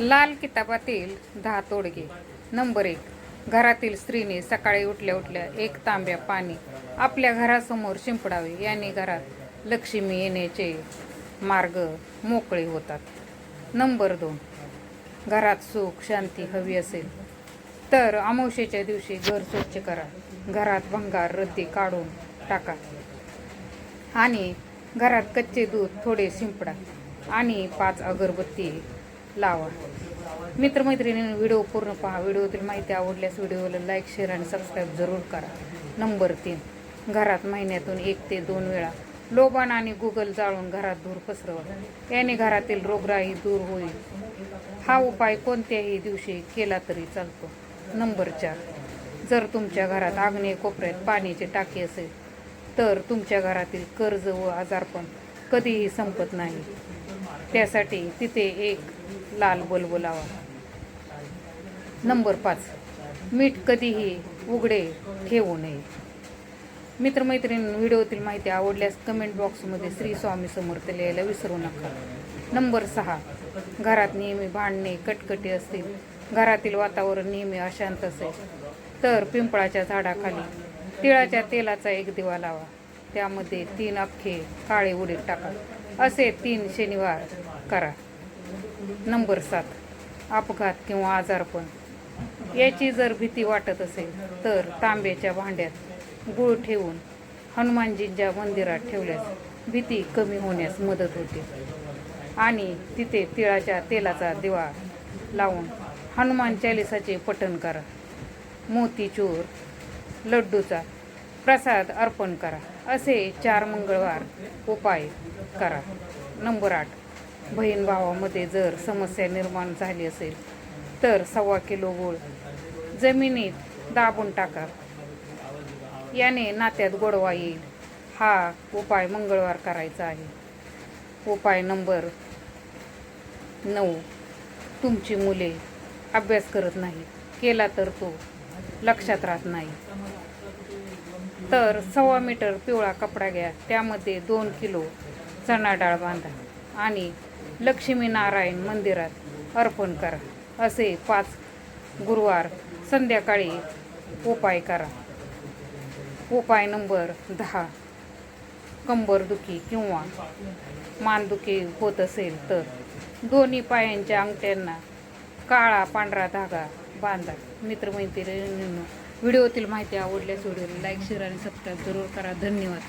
लाल किताबातील दहा तोडगे. नंबर एक घरातील स्त्रीने सकाळी उठल्या उठल्या एक तांब्या पाणी आपल्या घरासमोर शिंपडावे. याने घरात लक्ष्मी येण्याचे मार्ग मोकळे होतात. नंबर दोन घरात सुख शांती हवी असेल तर अमावशेच्या दिवशी घर स्वच्छ करा. घरात भंगार रद्दी काढून टाका. आणि घरात कच्चे दूध थोडे शिंपडा. आणि पाच अगरबत्ती लावा. मित्रमैत्रिणींनी व्हिडिओ पूर्ण पहा. व्हिडिओतील माहिती आवडल्यास व्हिडिओला लाईक शेअर आणि सबस्क्राईब जरूर करा. नंबर तीन. घरात महिन्यातून एक ते दोन वेळा. लोबान आणि गुगल जाळून घरात धूर पसरवा. याने घरातील रोगराई दूर होईल. हा उपाय कोणत्याही दिवशी केला तरी चालतो. नंबर चार. जर तुमच्या घरात आग्नेय कोपऱ्यात पाण्याची टाकी असेल तर तुमच्या घरातील कर्ज व आजारपण कधीही संपत नाही. त्यासाठी तिथे एक लाल बल्ब लावा नंबर पाच. मीठ कधीही उघडे ठेवू नये. मित्रमैत्रिणी व्हिडिओतील माहिती आवडल्यास कमेंट बॉक्समध्ये श्री स्वामी समर्थ लिहायला विसरू नका. नंबर सहा. घरात नेहमी भांडणे कटकटी असतील. घरातील वातावरण नेहमी अशांत असेल. तर पिंपळाच्या झाडाखाली तिळाच्या तेलाचा एक दिवा लावा. त्यामध्ये तीन अख्खे काळे उडीद टाका. असे तीन शनिवार करा. नंबर सात. अपघात किंवा आजारपण याची जर भीती वाटत असेल तर तांब्याच्या भांड्यात गुळ ठेवून हनुमानजींच्या मंदिरात ठेवल्यास भीती कमी होण्यास मदत होते. आणि तिथे तिळाच्या तेलाचा दिवा लावून हनुमान चालिसाचे पठण करा. मोतीचूर लड्डूचा प्रसाद अर्पण करा. असे चार मंगळवार उपाय करा. नंबर आठ. बहीण भावामध्ये जर समस्या निर्माण झाली असेल तर सव्वा किलो गूळ जमिनीत दाबून टाका. याने नात्यात गोडवा येईल. हा उपाय मंगळवार करायचा आहे. उपाय नंबर नऊ. तुमची मुले अभ्यास करत नाही केला तर तो लक्षात राहत नाही. तर सव्वा मीटर पिवळा कपडा घ्या. त्यामध्ये दोन किलो चणा डाळ बांधा आणि लक्ष्मीनारायण मंदिरात अर्पण करा. असे पाच गुरुवार संध्याकाळी उपाय करा. उपाय नंबर दहा. कंबरदुखी किंवा मानदुखी होत असेल तर दोन्ही पायांच्या अंगठ्यांना काळा पांढरा धागा बांधा. मित्रमैत्रिणींनो व्हिडिओतील माहिती आवडल्यास व्हिडिओला लाईक शेअर आणि सबस्क्राईब जरूर करा. धन्यवाद.